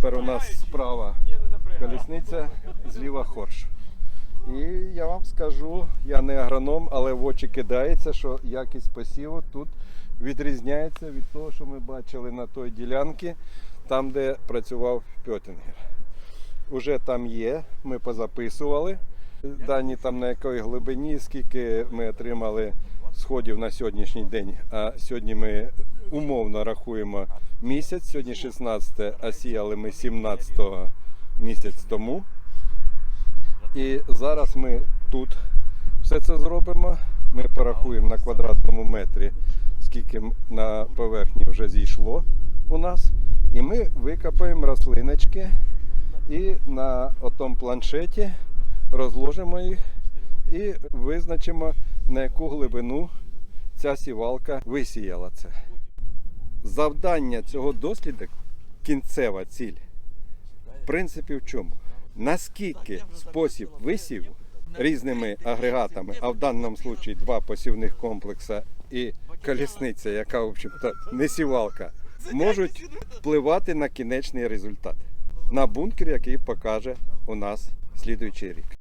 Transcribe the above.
Тепер у нас справа колісниця, зліва хорш. І я вам скажу, я не агроном, але в очі кидається, що якість посіву тут відрізняється від того, що ми бачили на той ділянці, там, де працював Пьотінгер. Уже там є, ми позаписували дані там на якої глибині, скільки ми отримали сходів на сьогоднішній день. А сьогодні ми умовно рахуємо місяць. Сьогодні 16, а сіяли ми 17 місяць тому. І зараз ми тут все це зробимо. Ми порахуємо на квадратному метрі, скільки на поверхні вже зійшло у нас. І ми викопаємо рослиночки і на отому планшеті розложимо їх і визначимо, на яку глибину ця сівалка висіяла це. Завдання цього досліду кінцева ціль. В принципі, в чому? Наскільки спосіб висіву різними агрегатами, а в даному випадку два посівних комплекси і колісниця, яка, в общем-то, не сівалка, можуть впливати на кінечний результат, на бункер, який покаже у нас слідуючий рік.